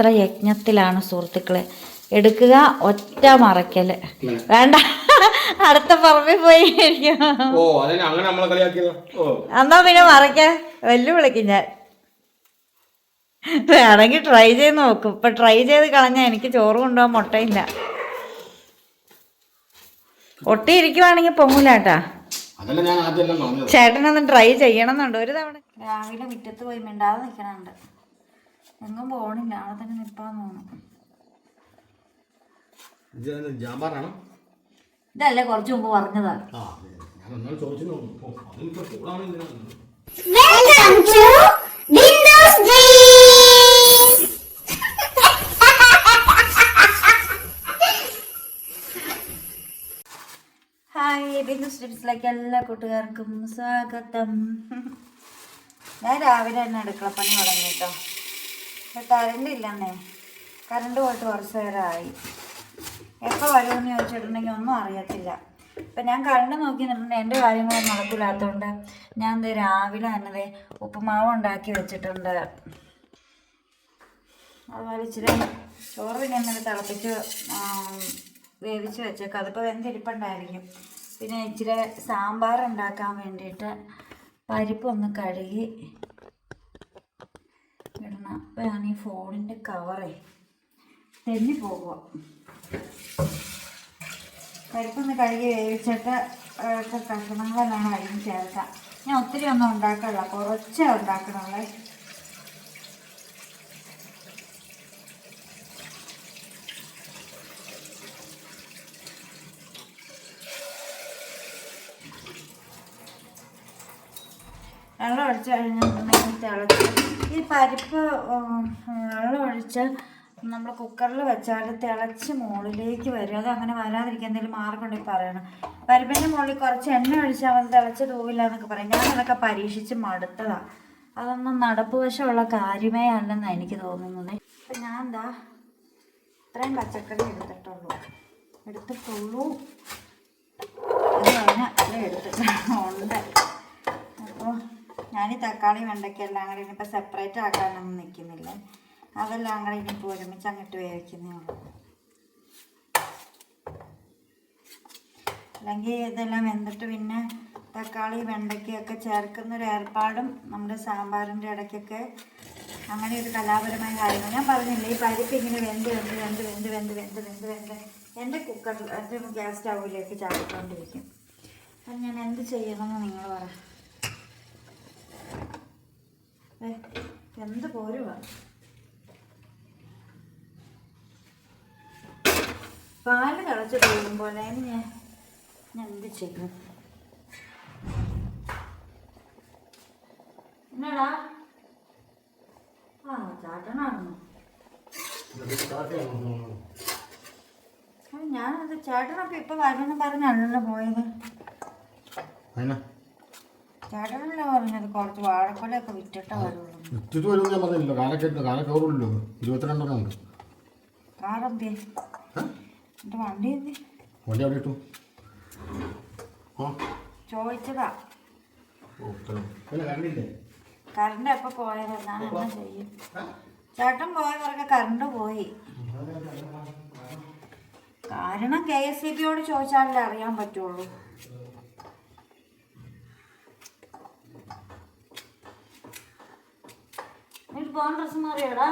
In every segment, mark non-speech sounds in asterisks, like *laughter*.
അത്ര യജ്ഞത്തിലാണ് സുഹൃത്തുക്കളെ. എടുക്കുക ഒറ്റ മറക്കൽ വേണ്ട. അടുത്ത പറമ്പിൽ പോയി എന്നാ പിന്നെ മറക്ക വെല്ലുവിളിക്കും ഞാൻ. വേണമെങ്കിൽ ട്രൈ ചെയ്ത് നോക്കും. ഇപ്പൊ ട്രൈ ചെയ്ത് കളഞ്ഞാൽ എനിക്ക് ചോറ് കൊണ്ടുപോകാൻ മുട്ടയില്ല. ഒട്ടിയിരിക്കുവാണെങ്കിൽ പൊങ്ങൂലാട്ടാ ചേട്ടനൊന്ന് ട്രൈ ചെയ്യണം എന്നുണ്ട് ഒരു തവണ. രാവിലെ മുറ്റത്ത് പോയി മിണ്ടാതെ നിൽക്കണുണ്ട് എങ്ങും പോണില്ല. അവിടെ തന്നെ നിപ്പാന്ന് തോന്നുന്നു. ഇതല്ലേ കുറച്ചു മുമ്പ് പറഞ്ഞതാ. ഹായ് ബിന്ദു സ്ട്രിപ്സിലേക്ക് എല്ലാ കൂട്ടുകാർക്കും സ്വാഗതം. ഞാൻ രാവിലെ തന്നെ അടുക്കളപ്പണി തുടങ്ങി കേട്ടോ. കറണ്ട് ഇല്ലെന്നേ. കറണ്ട് പോയിട്ട് കുറച്ച് നേരമായി. എപ്പോൾ വരുമെന്ന് ചോദിച്ചിട്ടുണ്ടെങ്കിൽ ഒന്നും അറിയത്തില്ല. ഇപ്പം ഞാൻ കറണ്ട് നോക്കി നിന്നിട്ടുണ്ട്. എന്റെ കാര്യങ്ങളൊന്നും നടക്കില്ലാത്തതുകൊണ്ട് ഞാൻ ദേ രാവിലെ തന്നെ ഉപ്പുമാവ് ഉണ്ടാക്കി വെച്ചിട്ടുണ്ട്. അതുപോലെ ഇച്ചിരി ചോറ് പിന്നെ ഇന്നലെ തിളപ്പിച്ച് വേവിച്ച് വെച്ചേക്കാം. അതിപ്പോൾ വെന്തിരിപ്പുണ്ടായിരിക്കും. പിന്നെ ഇച്ചിരി സാമ്പാർ ഉണ്ടാക്കാൻ വേണ്ടിയിട്ട് പരിപ്പൊന്ന് കഴുകി ഇടണം ഞാൻ ഈ ഫോണിന്റെ കവറേ തെന്നി പോകുക പരിപ്പൊന്ന് കഴുകി വേവിച്ചിട്ട് ഒക്കെ കഷ്ണങ്ങളെല്ലാം അരിഞ്ഞ് ചേർക്കാം. ഞാൻ ഒത്തിരി ഒന്നും ഉണ്ടാക്കല്ല കുറച്ചേ ഉണ്ടാക്കണുള്ളേ. വെള്ളം അടിച്ചു കഴിഞ്ഞാൽ തിളച്ച് ഈ പരിപ്പ് വെള്ളം ഒഴിച്ച് നമ്മൾ കുക്കറിൽ വെച്ചാൽ തിളച്ച് മുകളിലേക്ക് വരും. അത് അങ്ങനെ വരാതിരിക്കാൻ എന്തെങ്കിലും മാർഗം ഉണ്ടെങ്കിൽ പറയണം. പരിപ്പിന്റെ മുകളിൽ കുറച്ച് എണ്ണ ഒഴിച്ചാൽ അത് തിളച്ച് തൂവില്ല എന്നൊക്കെ പറയും. ഞാൻ അതൊക്കെ പരീക്ഷിച്ച് മടുത്തതാണ് അതൊന്നും നടപ്പ് വശമുള്ള കാര്യമേ അല്ലെന്നാണ് എനിക്ക് തോന്നുന്നത്. അപ്പം ഞാൻ എന്താ ഇത്രയും പച്ചക്കറി എടുത്തിട്ടുള്ളൂ. എടുത്തിട്ടുള്ളൂ. അത് പറഞ്ഞാൽ അത്ര എടുത്തിട്ടുണ്ട് അപ്പോൾ ഞാൻ ഈ തക്കാളി വെണ്ടയ്ക്ക എല്ലാം കൂടി ഇനിയിപ്പോൾ സെപ്പറേറ്റ് ആക്കാനൊന്നും നിൽക്കുന്നില്ല അതെല്ലാം കൂടി ഇനിയിപ്പോൾ ഒരുമിച്ച് അങ്ങോട്ട് വേവിക്കുന്നേ ഉള്ളൂ. അല്ലെങ്കിൽ ഇതെല്ലാം വെന്തിട്ട് പിന്നെ തക്കാളി വെണ്ടയ്ക്കൊക്കെ ചേർക്കുന്ന ഒരു ഏർപ്പാടും നമ്മുടെ സാമ്പാറിന്റെ ഇടയ്ക്കൊക്കെ അങ്ങനെ ഒരു കലാപരമായ കാര്യങ്ങൾ. ഞാൻ പറഞ്ഞില്ല ഈ പരിപ്പ് ഇങ്ങനെ വെന്ത് വെന്ത് വെന്ത് വെന്ത് വെന്ത് വെന്ത് വെന്ത് വെന്ത് എന്റെ കുക്കറിൽ എന്റെ ഗ്യാസ് സ്റ്റൗവിലേക്ക് ചാടിക്കൊണ്ടിരിക്കും. അപ്പം ഞാൻ എന്ത് ചെയ്യണമെന്ന് നിങ്ങൾ പറ. എന്ത് പോരുവാ? പാൽ തിളച്ച് പോകുമ്പോൾ ഞാൻ ഞാൻ എന്ത് ചെയ്യും? എന്നാടാ? ആ ചേട്ടനാണെന്നോ അത് ഞാനത് ചേട്ടനൊക്കെ ഇപ്പൊ വരുമെന്ന് പറഞ്ഞല്ലോ പോയത്. പറഞ്ഞത്. കുറച്ച് വിറ്റിട്ടേ വരുള്ളൂ. വിറ്റിട്ട് വരുമെന്ന് ഞാൻ പറഞ്ഞില്ലല്ലോ. ഇരുപത്തിരണ്ടെണ്ണം ഉണ്ട്. കാറെന്തിയെ ഏ? എന്റെ വണ്ടി എന്തി? വണ്ടി അവിടെ ഇട്ടു? ആ. ചോദിച്ചതാ. ഓ പിന്നെ കണ്ടില്ലേ കറണ്ട് എപ്പോൾ പോയത്? ഞാൻ എന്നാ ചെയ്യും. ചേട്ടൻ പോയവർക്ക് കറണ്ട് പോയി. കാരണം കെ എസ് സി ബിയോട് ചോദിച്ചാലല്ലേ അറിയാൻ പറ്റുള്ളൂ എന്നിട്ട് പോകാൻ ഡ്രസ്സ് മാറിയാടാ.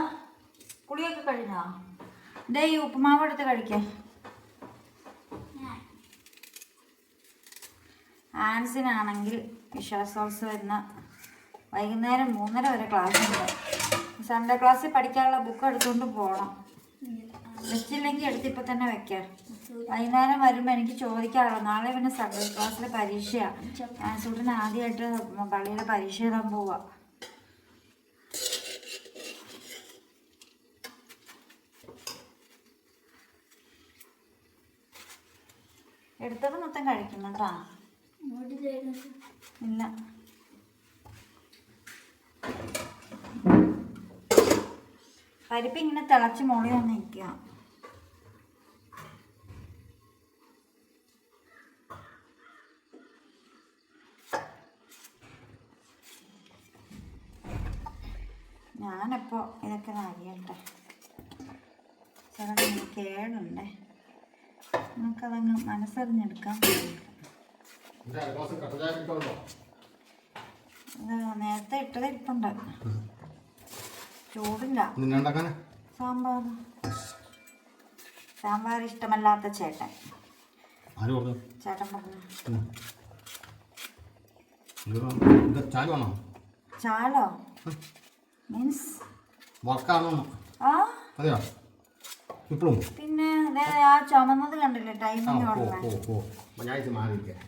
കുളിയൊക്കെ കഴിഞ്ഞാ? ദേ ഈ ഉപ്പുമാവ് എടുത്ത് കഴിക്കേ. ആൻസിനാണെങ്കിൽ വിശ്വാസോത്സവം വരുന്ന വൈകുന്നേരം മൂന്നര വരെ ക്ലാസ് ഉണ്ട്. സൺഡേ ക്ലാസ്സിൽ പഠിക്കാനുള്ള ബുക്ക് എടുത്തുകൊണ്ട് പോകണം വെച്ചില്ലെങ്കിൽ എടുത്തിപ്പോൾ തന്നെ വെക്കാം. വൈകുന്നേരം വരുമ്പോൾ എനിക്ക് ചോദിക്കാറുള്ളൂ നാളെ പിന്നെ സൺഡേ ക്ലാസ്സിലെ പരീക്ഷയാണ് ആൻസൂട്ടിന് ആദ്യമായിട്ട് പള്ളിയിലെ പരീക്ഷ എഴുതാൻ പോവാ. എടുത്തത് മൊത്തം കഴിക്കുന്നതാണ് ഇല്ല. പരിപ്പ് ഇങ്ങനെ തിളച്ച് മുളി വന്ന് നിൽക്കുക. ഞാനപ്പോൾ ഇതൊക്കെ അറിയട്ടെ ചില കേടുണ്ടേ. നമുക്കതങ്ങ് മനസ്സറിഞ്ഞെടുക്കാം. നേരത്തെ ഇട്ടത് ഇരിപ്പുണ്ട്. ചൂടില്ല. സാമ്പാർ. സാമ്പാർ ഇഷ്ടമല്ലാത്ത ചേട്ടൻ. ചേട്ടൻ പറഞ്ഞു. ചാലോ മീൻസ്? വർക്കാണോ ആ? അതെയോ? ഇപ്പോഴും പിന്നെ ആ ചുമന്നത് കണ്ടില്ലേ ഓ ഞാൻ മാറിയിരിക്കാം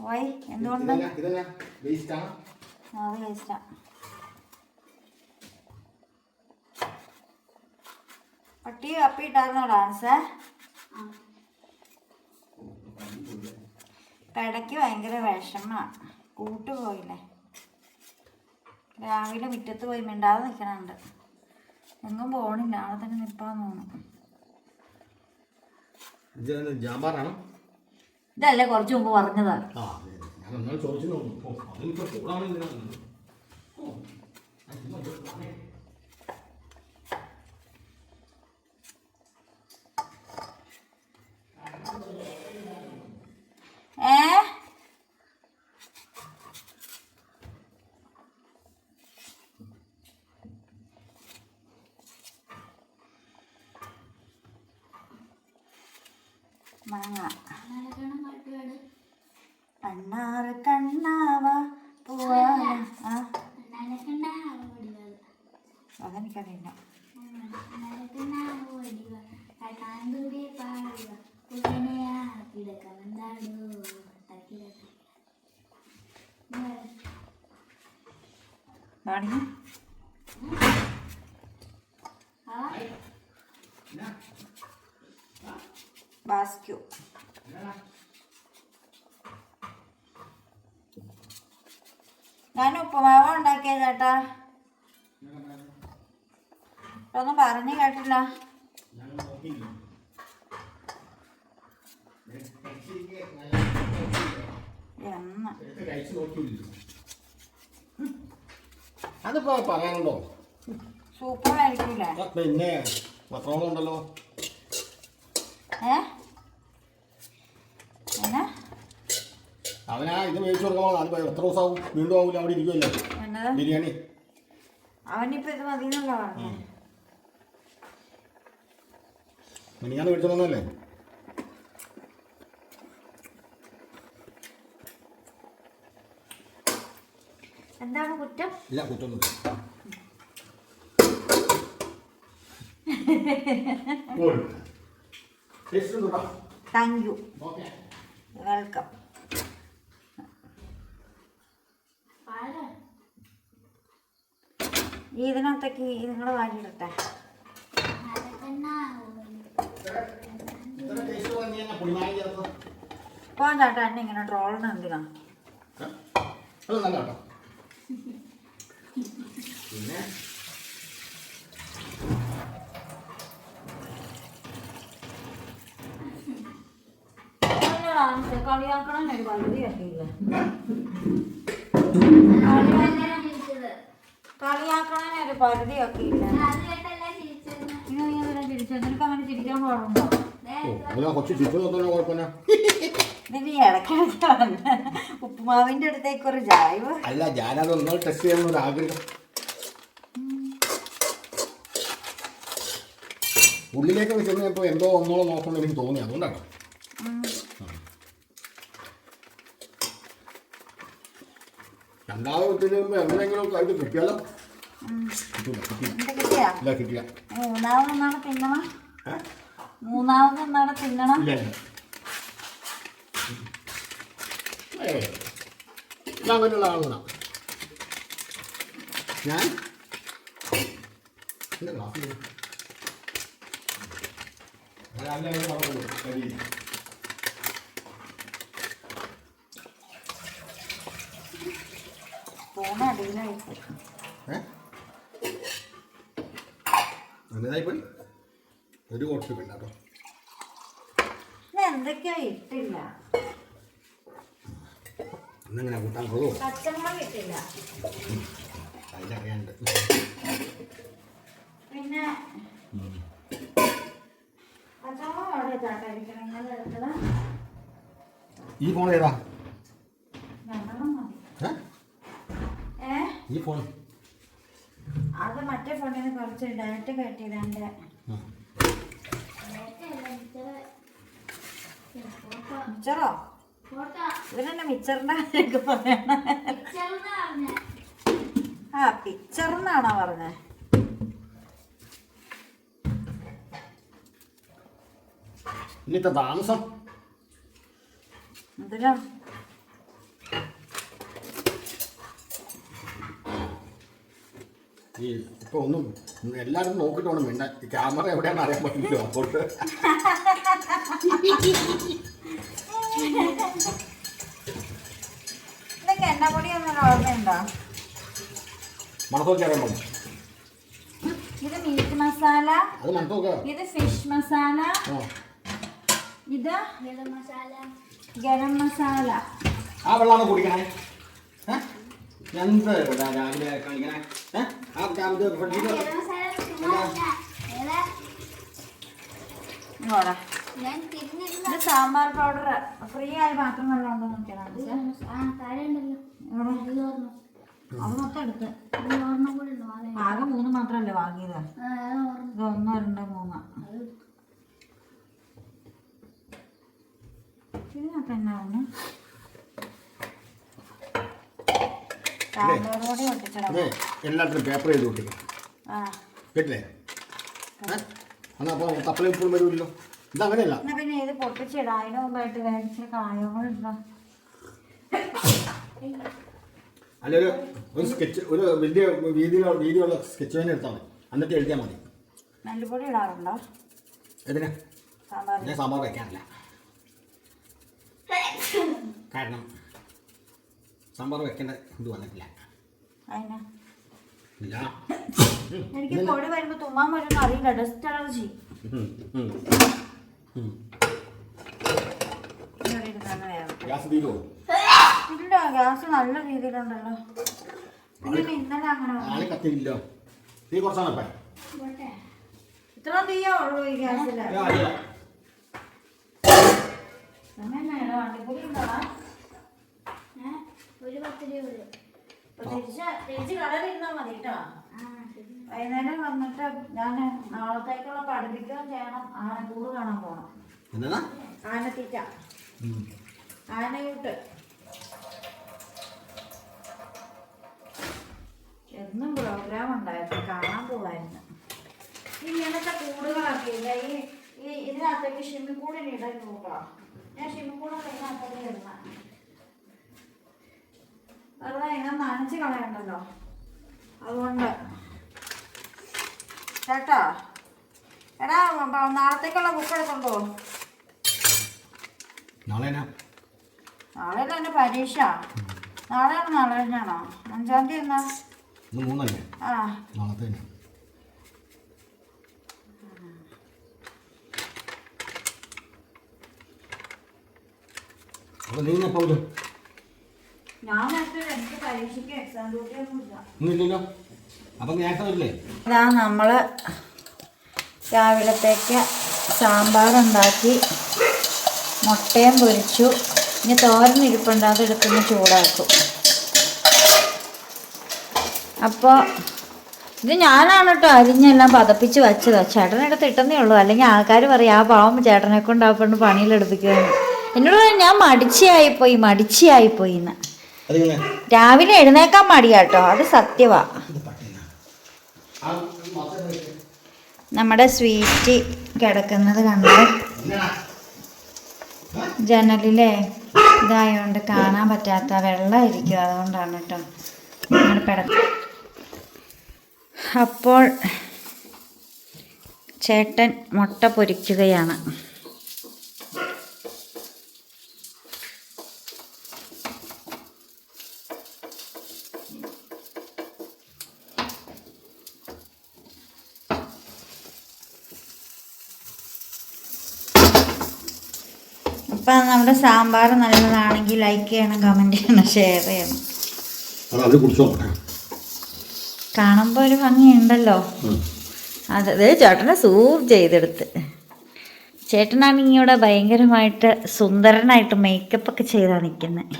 വൈ എന്തുകൊണ്ട്? അത് വേസ്റ്റാ പട്ടി ഡാൻസ് ഇടയ്ക്ക് ഭയങ്കര വിഷമാണ് കൂട്ടുപോയില്ലേ? രാവിലെ മുറ്റത്ത് പോയി മിണ്ടാതെ നിൽക്കണുണ്ട് എങ്ങും പോണില്ല. അവിടെ തന്നെ നിപ്പാന്ന് തോന്നുന്നു. ജാമ്പാറാണോ? ഇതല്ലേ കുറച്ച് മുമ്പ് പറഞ്ഞതാ. ചോദിച്ചു പാടി ബാസ്ക്യൂ. ഞാൻ ഉപ്പുമാവ് ഉണ്ടാക്കിയത് ചേട്ടാ. ഒന്നും പറഞ്ഞു കേട്ടില്ല. എന്നാ. അതിപ്പോ പറയാനുണ്ടോ? ആ, പിന്നെ പത്രോളം ഉണ്ടല്ലോ. അവനാ ഇത് മേടിച്ചു കൊടുക്കാൻ അത് എത്ര ദിവസം ആവും വീണ്ടും ആവില്ല അവിടെ ഇരിക്കുമല്ലോ ബിരിയാണി. അവനിപ്പോ ഇത് മതി ഞാൻ മേടിച്ചു തന്നല്ലേ എന്താണ് കുറ്റം? ഇല്ല കുറ്റം താങ്ക് യു വെൽക്കം ഈ ഇതിനകത്തേക്ക് നിങ്ങൾ വാരിയിടട്ടെ പോകാൻ ചേട്ടാ എന്നെ ഇങ്ങനെ ട്രോളിന് എന്തിനാ? പിന്നെ? കളിയാക്കണം ഒരു പരിധിയൊക്കെ ഇല്ല. കളിയാക്കണ ഒരു പരിധിയൊക്കെ ഇല്ല ഇനി നീ എന്തിനാ ചിരിച്ചത് നിനക്ക് അങ്ങനെ ചിരിക്കാൻ പാടുണ്ടോ കൊച്ചു ചുറ്റും കുഴപ്പമില്ല. ഉപ്പുമാവിന്റെ അടുത്തേക്ക് ഒരു ജായവ് അല്ല ഞാനത് ഒന്നും ടെസ്റ്റ് ചെയ്യാൻ ഒരു ആഗ്രഹം. ഉള്ളിലേക്ക് വെച്ചപ്പോ എന്തോ ഒന്നോളം നോക്കണം എനിക്ക് തോന്നി അതുകൊണ്ടാണ് രണ്ടാമത് കിട്ടിയാലോ? കിട്ടില്ല കിട്ടില്ല. മൂന്നാമത് എന്നാണ് തിന്നണം? മൂന്നാമത് എന്നാണ് തിന്നണം ഇല്ല ഇല്ല ഏയ്. ഞാൻ അങ്ങനെയുള്ള ആളാണ് ഞാൻ? എന്റെ ക്ലാസ്സിൽ ഒരു കുഴപ്പമില്ല കേട്ടോ. എന്തൊക്കെയാ ഇട്ടില്ല? എന്നിങ്ങനെ കൂട്ടാൻ കൊള്ളൂ അതിലറിയാണ്ട് പിന്നെ ഈ ഫോൺ ഏതാ? ഈ ഫോൺ അത് മറ്റേ ഫോണിൽ നിന്ന് കുറച്ച് ഡയറ്റ് കെട്ടിയതാണ്ട് ചെറോ ഇവരെന്നെ മിച്ചറിന്റെ പറയണ? ആ പിക്ചർ പറഞ്ഞേ? ഇന്നത്തെ താമസം. എന്തിനാ? ഈ ഇപ്പൊ ഒന്നും എല്ലാരും നോക്കിട്ട് വേണം മിണ്ടാൻ ക്യാമറ എവിടെയാണെന്ന് അറിയാൻ പറ്റില്ലോ അപ്പോൾ *laughs* ഇതൊക്കെ എണ്ണ പൊടിയൊന്നും ഓർമ്മയുണ്ടോ? മണത്തോക്കി അറിയാൻ പറ്റും ഇത് മീറ്റ് മസാല ഇത് ഫിഷ് മസാല ഇത് ഗരം മസാല ആ വെള്ളമാണ് കുടിക്കണേ? എന്ത് രാവിലെ കാണിക്കണേ? ആ ഇത്. ഇത് സാമ്പാർ പൗഡർ ഫ്രീ ആയി നോക്കിയാണ് അത് മൊത്തം എടുത്ത്. ഓർമ്മ കൂടെ ആകെ മൂന്ന് മാത്രമല്ലേ വാങ്ങിയത്? ഇത് ഒന്ന് രണ്ട് മൂന്ന്. ഇതിനകത്ത് എന്നാ ഒന്ന് എല്ലാത്തിനും പേപ്പർ ചെയ്ത് ഒട്ടിക്കണം. ആ. കേട്ടില്ലേ? ഏ? എന്നാ അപ്പോൾ തപ്പലും ഇപ്പോഴും വരുമല്ലോ ഇതങ്ങനെയല്ല. എന്നാ പിന്നെ ഇത് പൊട്ടിച്ചിടാം അതിന് മുമ്പായിട്ട് കായങ്ങളുണ്ടോ അല്ലെങ്കിൽ ഒരു സ്കെച്ച് ഒരു വലിയ വീതിയിലുള്ള വീതിയുള്ള സ്കെച്ച് പേന എടുത്താൽ മതി. എന്നിട്ട് എഴുതിയാൽ മതി. മല്ലിപ്പൊടി ഇടാറുണ്ടോ? എതിനാ സാമ്പാർ ഞാൻ സാമ്പാർ വയ്ക്കാറില്ല. കാരണം സാമ്പാർ വെക്കേണ്ട ഇത് വന്നിട്ടില്ല. അതിന് ഇല്ല. എനിക്ക് പൊടി വരുമ്പോൾ തുമ്മാൻ വരുമ്പോ അറിയില്ല. ഡസ്റ്റ് അലർജി ഗ്യാസ് തീരുമോ ഇല്ല ഗ്യാസ് നല്ല രീതിയിലുണ്ടല്ലോ. പിന്നെ ഇന്നലെ അങ്ങനെ കത്തിയില്ല തീ കുറച്ചാണ് ഇത്ര തീയേ ഉള്ളൂ ഈ ഗ്യാസിൽ ഒരു പത്ത് രൂപ തിരിച്ച് തിരിച്ച് കടലിരുന്നാൽ മതി കേട്ടോ. വൈകുന്നേരം വന്നിട്ട് ഞാൻ നാളത്തേക്കുള്ള പഠിപ്പിക്കുകയും ചെയ്യണം. ആനക്കൂട് കാണാൻ പോകണം എന്നതാ ആനത്തീറ്റ. ആനയൂട്ട്. എന്നും പ്രോഗ്രാം ഉണ്ടായിരുന്നു. കാണാൻ പോവായിരുന്നു. ഇങ്ങനത്തെ കൂടുകളൊക്കെ ഈ ഈ ഇതിനകത്തേക്ക് ഷിമ്മിക്കൂടിന് ഇടാൻ നോക്കാം ഞാൻ ഷിമ്മിക്കൂടൊക്കെ ഇതിനകത്തേക്ക് ഇടുന്ന. വെറുതെ ഇങ്ങനെ നനച്ച് കളയണ്ടല്ലോ. അതുകൊണ്ട് ചേട്ടാ എടാ നാളത്തേക്കുള്ള ബുക്ക് എടുത്തുണ്ടോ നാളെ നാളെ എന്റെ പരീക്ഷ. നാളെയാണോ നാളെ കഴിഞ്ഞാണോ അഞ്ചാം തീയതി എന്നാ? മൂന്നല്ലേ? ആ. നാളത്തെ ഞാൻ എനിക്ക് പരീക്ഷയ്ക്ക് എക്സാം ഡ്യൂട്ടി ഒന്നും ഇതാ നമ്മൾ രാവിലത്തേക്ക് സാമ്പാർ ഉണ്ടാക്കി മുട്ടയും പൊരിച്ചു. ഇനി തോരൻ ഇരിപ്പുണ്ട് അതെടുത്തൊന്ന് ചൂടാക്കും. അപ്പോൾ ഇത് ഞാനാണ് കേട്ടോ അരിഞ്ഞെല്ലാം പതപ്പിച്ച് വെച്ചതാ. ചേട്ടനെടുത്ത് ഇട്ടെന്നേ ഉള്ളൂ. അല്ലെങ്കിൽ ആൾക്കാർ പറയും ആ പാവം ചേട്ടനെ കൊണ്ട് ആ പെണ്ണ് പണിയിലെടുപ്പിക്കുമെന്ന് എന്നോട് ഞാൻ മടിച്ചയായിപ്പോയി മടിച്ചയായിപ്പോയി അതിങ്ങനെ? രാവിലെ എഴുന്നേക്കാൻ മടിയാട്ടോ അത് സത്യവാ. നമ്മുടെ സ്വീറ്റ് കിടക്കുന്നത് കണ്ട് ജനലിലെ ഇതായതുകൊണ്ട് കാണാൻ പറ്റാത്ത വെള്ളമായിരിക്കും അതുകൊണ്ടാണ് കേട്ടോ. അപ്പോൾ ചേട്ടൻ മുട്ട പൊരിക്കുകയാണ് അപ്പം നമ്മുടെ സാമ്പാർ നല്ലതാണെങ്കിൽ ലൈക്ക് ചെയ്യണം കമന്റ് ചെയ്യണം ഷെയർ ചെയ്യണം. കാണുമ്പോൾ ഒരു ഭംഗിയുണ്ടല്ലോ. അത് ചേട്ടനെ സൂം ചെയ്തെടുത്ത്. ചേട്ടനാണെങ്കിൽ ഇവിടെ ഭയങ്കരമായിട്ട് സുന്ദരനായിട്ട് മേക്കപ്പ് ഒക്കെ ചെയ്താ നിൽക്കുന്നത്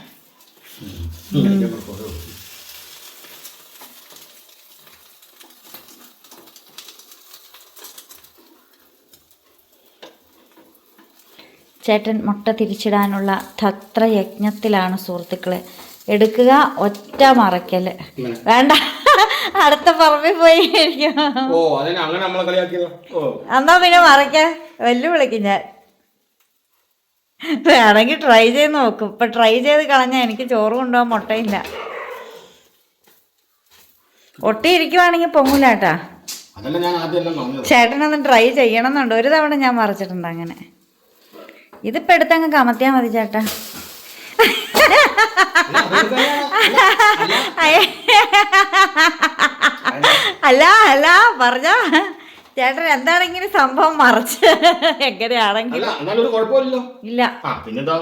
ചേട്ടൻ മുട്ട തിരിച്ചിടാനുള്ള തത്ര യജ്ഞത്തിലാണ് സുഹൃത്തുക്കളെ. എടുക്കുക ഒറ്റ മറക്കൽ വേണ്ട. അടുത്ത പറമ്പിൽ പോയി എന്നാ പിന്നെ മറയ്ക്ക. വെല്ലുവിളിക്കും ഞാൻ. വേണമെങ്കിൽ ട്രൈ ചെയ്ത് നോക്കും. ഇപ്പൊ ട്രൈ ചെയ്ത് കളഞ്ഞാൽ എനിക്ക് ചോറ് കൊണ്ടുപോകാൻ മുട്ടയില്ല. ഒട്ടിയിരിക്കുവാണെങ്കിൽ പൊങ്ങൂലാട്ടാ ചേട്ടനൊന്ന് ട്രൈ ചെയ്യണം എന്നുണ്ട് ഒരു തവണ ഞാൻ മറിച്ചിട്ടുണ്ട് അങ്ങനെ. ഇതിപ്പോ എടുത്തങ്ങ് കമത്തിയാ മതി ചേട്ടാ. അല്ല അല്ല പറഞ്ഞ. ചേട്ടൻ എന്താണെങ്കിലും സംഭവം മറച്ച്? എങ്ങനെയാണെങ്കിലും. ഇല്ല. പിന്നെന്താ?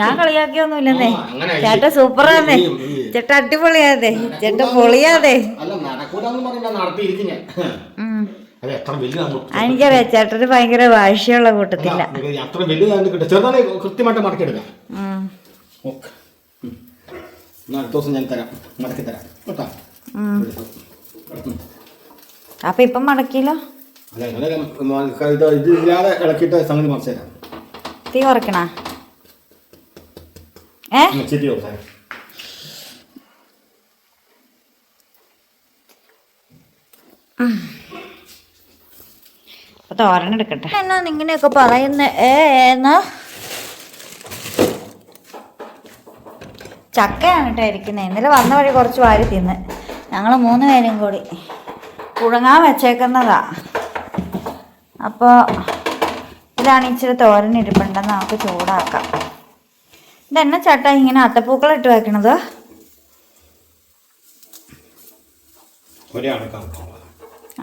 ഞാൻ കളിയാക്കിയൊന്നുമില്ലെന്നേ. അങ്ങനെ ചേട്ടൻ സൂപ്പറാന്നേ ചേട്ടൻ അടിപൊളിയാതെ ചേട്ടൻ പൊളിയാതെ നടക്കൂലെന്ന് നടത്തിയിരിക്കും. അത് എത്ര വലുതാണ് എനിക്കറിയാം ചേട്ടന് ഭയങ്കര വാശിയുള്ള കൂട്ടത്തില്ല. അത്ര ചെറുതാണ് കൃത്യമായിട്ട് മടക്കിയെടുക്കാം ഉം. ഓക്കെ. എന്നാ അടുത്ത ദിവസം ഞാൻ തരാം. മടക്കി കേട്ടോ. അപ്പൊ ഇപ്പം മടക്കിയല്ലോ? അല്ല ഇങ്ങനെ മ- ഇത് ഇത് ഇല്ലാതെ ഇളക്കിയിട്ട് സംഗതി മറിച്ച് തരാം. തീ കുറയ്ക്കണ? ഏ? ശരി ഓക്കെ തോരൻ എടുക്കട്ടെ. എന്നാ ഇങ്ങനെയൊക്കെ പറയുന്ന. ഏ എന്നാ? ചക്കയാണ് കേട്ടോ ഇരിക്കുന്നത് ഇന്നലെ വന്ന വഴി കുറച്ച് വാരി തിന്ന്. ഞങ്ങൾ മൂന്ന് പേരും കൂടി പുഴുങ്ങാൻ വെച്ചേക്കുന്നതാ. അപ്പോൾ ഇതാണ് ഇച്ചിരി തോരൻ ഇരിപ്പുണ്ടെന്ന് നമുക്ക് ചൂടാക്കാം. ഇതെന്നെ ചട്ട ഇങ്ങനെ അത്തപ്പൂക്കൾ ഇട്ട് വെക്കണത്?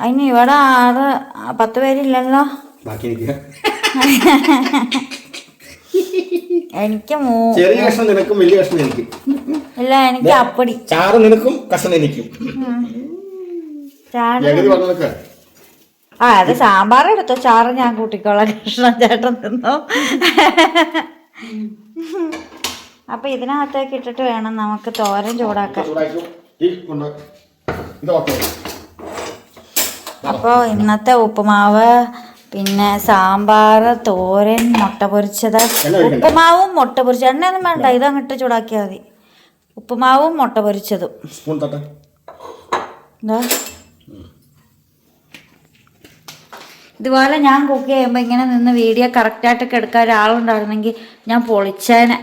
അതിന് ഇവിടെ ആറ് പത്ത് പേരില്ലല്ലോ. എനിക്ക് ചെറിയ കഷ്ണം നിനക്കും വലിയ കഷ്ണം എനിക്കും. ഇല്ല എനിക്ക് അപ്പടി. ചാറ് നിനക്കും കഷ്ണം എനിക്കും. ആ അത് സാമ്പാർ എടുത്തോ? ചാറ് ഞാൻ കൂട്ടിക്കോളാം. കൃഷ്ണൻ ചേട്ടൻ തിന്നോ? അപ്പൊ ഇതിനകത്തേക്ക് ഇട്ടിട്ട് വേണം നമുക്ക് തോരൻ ചൂടാക്കാൻ. ഇത് ഓക്കെ അപ്പോൾ ഇന്നത്തെ ഉപ്പുമാവ് പിന്നെ സാമ്പാർ തോരൻ മുട്ട പൊരിച്ചത്. ഉപ്പുമാവും മുട്ട പൊരിച്ചത്. എണ്ണയൊന്നും വേണ്ട. ഇത് അങ്ങോട്ട് ചൂടാക്കിയാൽ മതി. ഉപ്പുമാവും മുട്ട പൊരിച്ചതും. എന്താ ഇതുപോലെ ഞാൻ കുക്ക് ചെയ്യുമ്പോൾ ഇങ്ങനെ നിന്ന് വീഡിയോ കറക്റ്റായിട്ടൊക്കെ എടുക്കാൻ ഒരാളുണ്ടായിരുന്നെങ്കിൽ ഞാൻ പൊളിച്ചേനെ.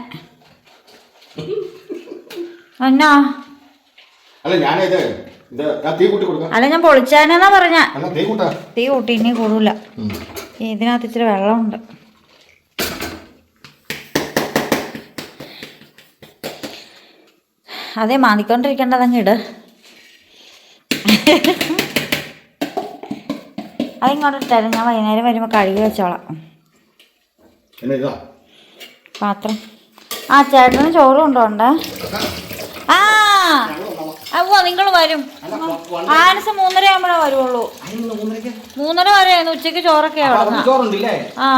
എന്നാ അല്ല ഞാൻ പൊളിച്ചേനെന്നാ പറഞ്ഞ. തീ കൂട്ടാ. ഇനി കൂടൂല. ഇതിനകത്ത് ഇച്ചിരി വെള്ളമുണ്ട്. അതെ മാന്തിക്കൊണ്ടിരിക്കേണ്ടതങ്ങ് ഇട്. അതിങ്ങോട്ട് ഇട്ടാലും ഞാൻ വൈകുന്നേരം വരുമ്പോൾ കഴുകി വെച്ചോളാം. പാത്രം. ആ ചേട്ടന് ചോറ് കൊണ്ടുപോണ്ടേ ആ! അവ നിങ്ങൾ വരും. ആനസ് മൂന്നര ആകുമ്പോഴേ വരുള്ളൂ മൂന്നര വരെ ഉച്ചയ്ക്ക് ചോറൊക്കെ ആ.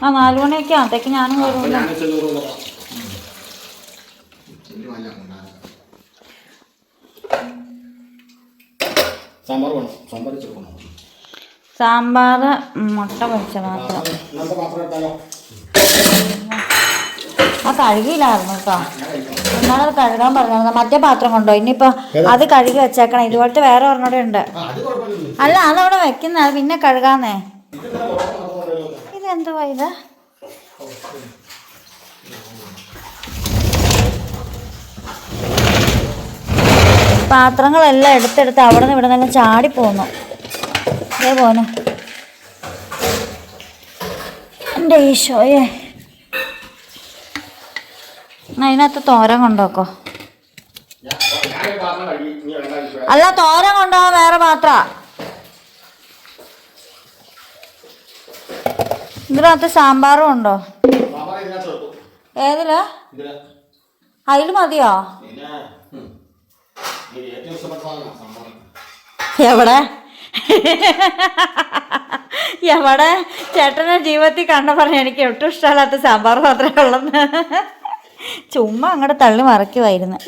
ആ. നാലു മണിയൊക്കെ അതൊക്കെ ഞാനും വരും. സാമ്പാർ വേണം? സാമ്പാർ ചെറുക്കണം സാമ്പാർ മുട്ട പൊരിച്ച മാത്രം. ആ കഴുകിയില്ലായിരുന്നു കേട്ടോ. എന്നാണ് അത് കഴുകാൻ പറഞ്ഞത് മറ്റേ പാത്രം കൊണ്ടോ ഇനിയിപ്പോ അത് കഴുകി വെച്ചേക്കണം. ഇതുപോലത്തെ വേറെ ഒരെണ്ണൂടെ ഉണ്ട്. അല്ല അതവിടെ വെക്കുന്ന. പിന്നെ കഴുകാന്നേ. ഇതെന്തുവാ ഇത്? പാത്രങ്ങളെല്ലാം എടുത്തെടുത്ത് അവിടെ നിന്ന് ഇവിടെ നിന്നെല്ലാം ചാടി പോന്നു. അതേപോലെ പോന്നു. എന്റെ ഈശോയെ. അതിനകത്ത് തോരൻ കൊണ്ടുവെക്കോ. അല്ല തോരൻ കൊണ്ടുപോകാൻ വേറെ പാത്ര. ഇതിനകത്ത് സാമ്പാറും ഉണ്ടോ? ഏതിൽ? അതിൽ മതിയോ? എവിടെ? എവിടെ? ചേട്ടനെ ജീവിതത്തിൽ കണ്ട പറഞ്ഞ എനിക്ക് ഒട്ടും ഇഷ്ടമല്ലാത്ത സാമ്പാർ മാത്രമേ ഉള്ളെന്ന് ചുമ്മാ അങ്ങോട്ട് തള്ളി മറക്കുമായിരുന്നു.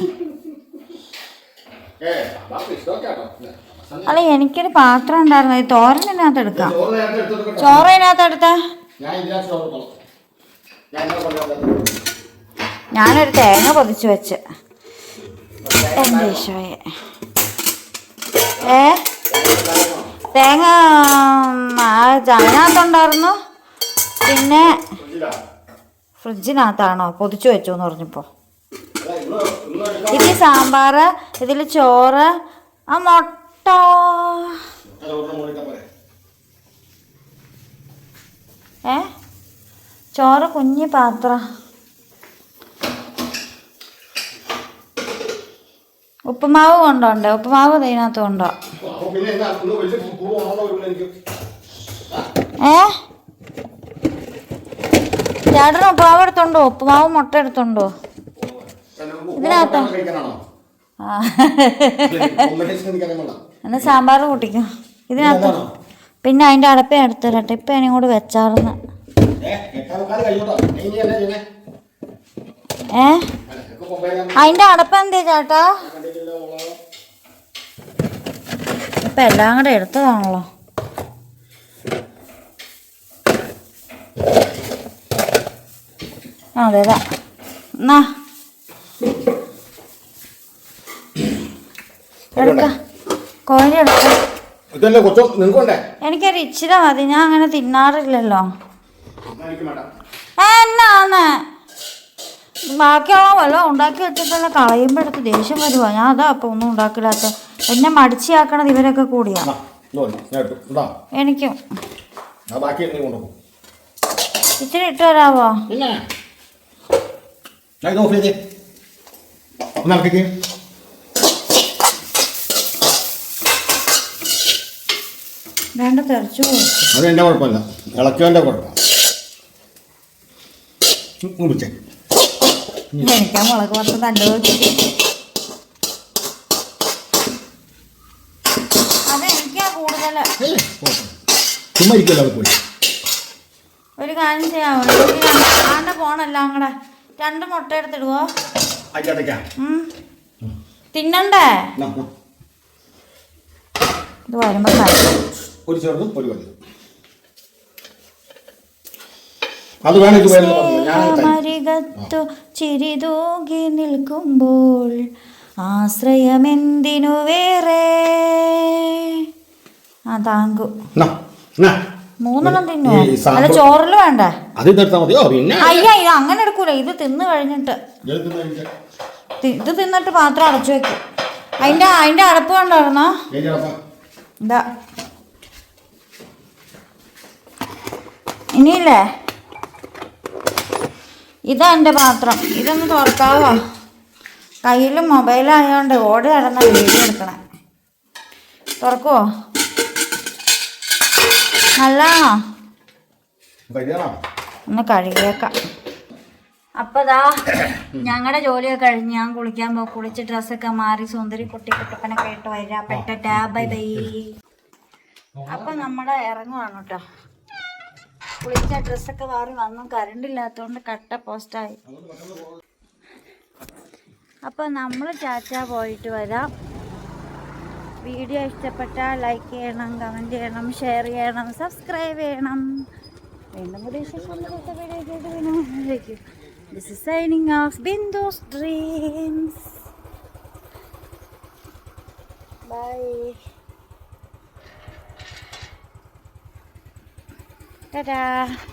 അല്ല എനിക്കൊരു പാത്രം ഉണ്ടായിരുന്നു. ഈ തോരനകത്ത് എടുക്കാം. ചോറ് അതിനകത്ത് എടുത്താ ഞാനൊരു തേങ്ങ പൊതിച്ചു വെച്ച്. എന്റെ ഈശോയെ. ഏ? തേങ്ങ അതിനകത്തുണ്ടായിരുന്നു. പിന്നെ? ഫ്രിഡ്ജിനകത്താണോ? പൊതിച്ചു വെച്ചു എന്ന് പറഞ്ഞപ്പോൾ. ഇതിൽ സാമ്പാർ ഇതിൽ ചോറ് ആ മുട്ട. ഏ? ചോറ് കുഞ്ഞി പാത്രം. ഉപ്പുമാവ് കൊണ്ടുണ്ട്. ഉപ്പുമാവ് ഇതിനകത്ത് കൊണ്ടോ ഓ, അപ്പൊ പിന്നെ എന്താ ഇന്ന് വലിയ പൂവ് ഉണർന്ന ഒരു എനിക്ക് ഏ ചേട്ടന് ഉപ്പുമാവ് എടുത്തോണ്ടോ? ഉപ്പുമാവ് മുട്ട എടുത്തോണ്ടോ? ഇതിനകത്താ? എന്നാ സാമ്പാർ കൂട്ടിക്കോ. ഇതിനകത്ത്. പിന്നെ അതിന്റെ അടപ്പ എടുത്തു തരട്ടെ ഇപ്പം എന്നെ കൂടെ വെച്ചാർന്ന്. ഏ അതിന്റെ അടപ്പ ഞാൻ എന്തേ ചേട്ടാ ഇപ്പം എല്ലാം കൂടെ എടുത്തതാണല്ലോ. അതേതാ എന്നാ. എടുക്ക. കോഴി എടുക്ക. എനിക്കൊരു ഇച്ചിരി മതി ഞാൻ അങ്ങനെ തിന്നാറില്ലല്ലോ. എന്നാന്ന്? ബാക്കിയുള്ള വല്ലതും ഉണ്ടാക്കി വെച്ചിട്ടല്ല കളയുമ്പോൾ എടുത്ത് ദേഷ്യം വരുവാ. ഞാൻ അതാ അപ്പൊ ഒന്നും ഉണ്ടാക്കില്ലാത്ത. എന്നെ മടിച്ചിയാക്കണത് ഇവരൊക്കെ കൂടിയാ. എനിക്കും. ഇച്ചിരി ഇട്ട് തരാവോ ഞാൻ ഇത് ഓഫ് ചെയ്തേ ഒന്ന് ഇറക്കിക്ക് വേണ്ട തെറിച്ചു അത് എന്റെ കുഴപ്പമില്ല ഇളക്കിയവന്റെ കുഴപ്പം വിളിച്ചേ എനിക്കാ മുളക് പത്ത് തന്റെ അത് എനിക്കാ കൂടുതൽ ചുമ്മാ ഇരിക്കുമല്ലോ പോയി ഒരു കാര്യം ചെയ്യാമോ ആന്റെ പോണെല്ലാം കൂടെ രണ്ട് മുട്ട എടുത്തിടുവോ. തിന്നണ്ടേ? ഇത് വരുമ്പോ ത്തു ഒരു ചെറുതും ഒരു വലുതും. അത് വേണം ഇത് വേണം എന്ന് പറഞ്ഞു. ഞാൻ തരും. സ്നേഹമരികത്തു ചിരി തൂകി നിൽക്കുമ്പോൾ ആശ്രയമെന്തിനു വേറെ? ആ താങ്കു. മൂന്നെണ്ണം തിന്നു അല്ല ചോറിൽ വേണ്ട? അത് ഇതെടുത്താൽ മതിയോ പിന്നെ അയ്യ ഇത് അങ്ങനെ എടുക്കൂല. ഇത് തിന്ന് കഴിഞ്ഞിട്ട്. തി- ഇത് തിന്നിട്ട് പാത്രം അടച്ചു വെക്കും. അതിന്റെ അതിന്റെ അടപ്പ് കണ്ടായിരുന്നോ? എന്താ. ഇതാ. ഇനിയില്ലേ? ഇതാ എന്റെ പാത്രം. ഇതൊന്ന് തുറക്കാവോ? കയ്യിൽ മൊബൈലായതുകൊണ്ട് ഓടി നടന്ന വീഡിയോ എടുക്കണേ. തുറക്കുവോ? നല്ലതാണോ? കഴിയണോ ഒന്ന് കഴുകിയേക്കാം. അപ്പോൾ ദാ ഞങ്ങളുടെ ജോലിയൊക്കെ കഴിഞ്ഞ് ഞാൻ കുളിക്കാൻ പോകും കുളിച്ച് ഡ്രസ്സൊക്കെ മാറി സുന്ദരി കുട്ടി കുട്ടപ്പനൊക്കെ ഇട്ട് വരാം. പെട്ട ബൈ ബൈ. അപ്പം നമ്മുടെ ഇറങ്ങുവാണ് കേട്ടോ. കുളിച്ച ഡ്രസ്സൊക്കെ മാറി വന്നു. കറണ്ട് ഇല്ലാത്തതുകൊണ്ട് കട്ട പോസ്റ്റായി അപ്പം നമ്മൾ ചാച്ച പോയിട്ട് വരാം. വീഡിയോ ഇഷ്ടപ്പെട്ടാൽ ലൈക്ക് ചെയ്യണം കമന്റ് ചെയ്യണം ഷെയർ ചെയ്യണം സബ്സ്ക്രൈബ് ചെയ്യണം. This is signing off. Bindo's Dreams. Bye. Ta-da!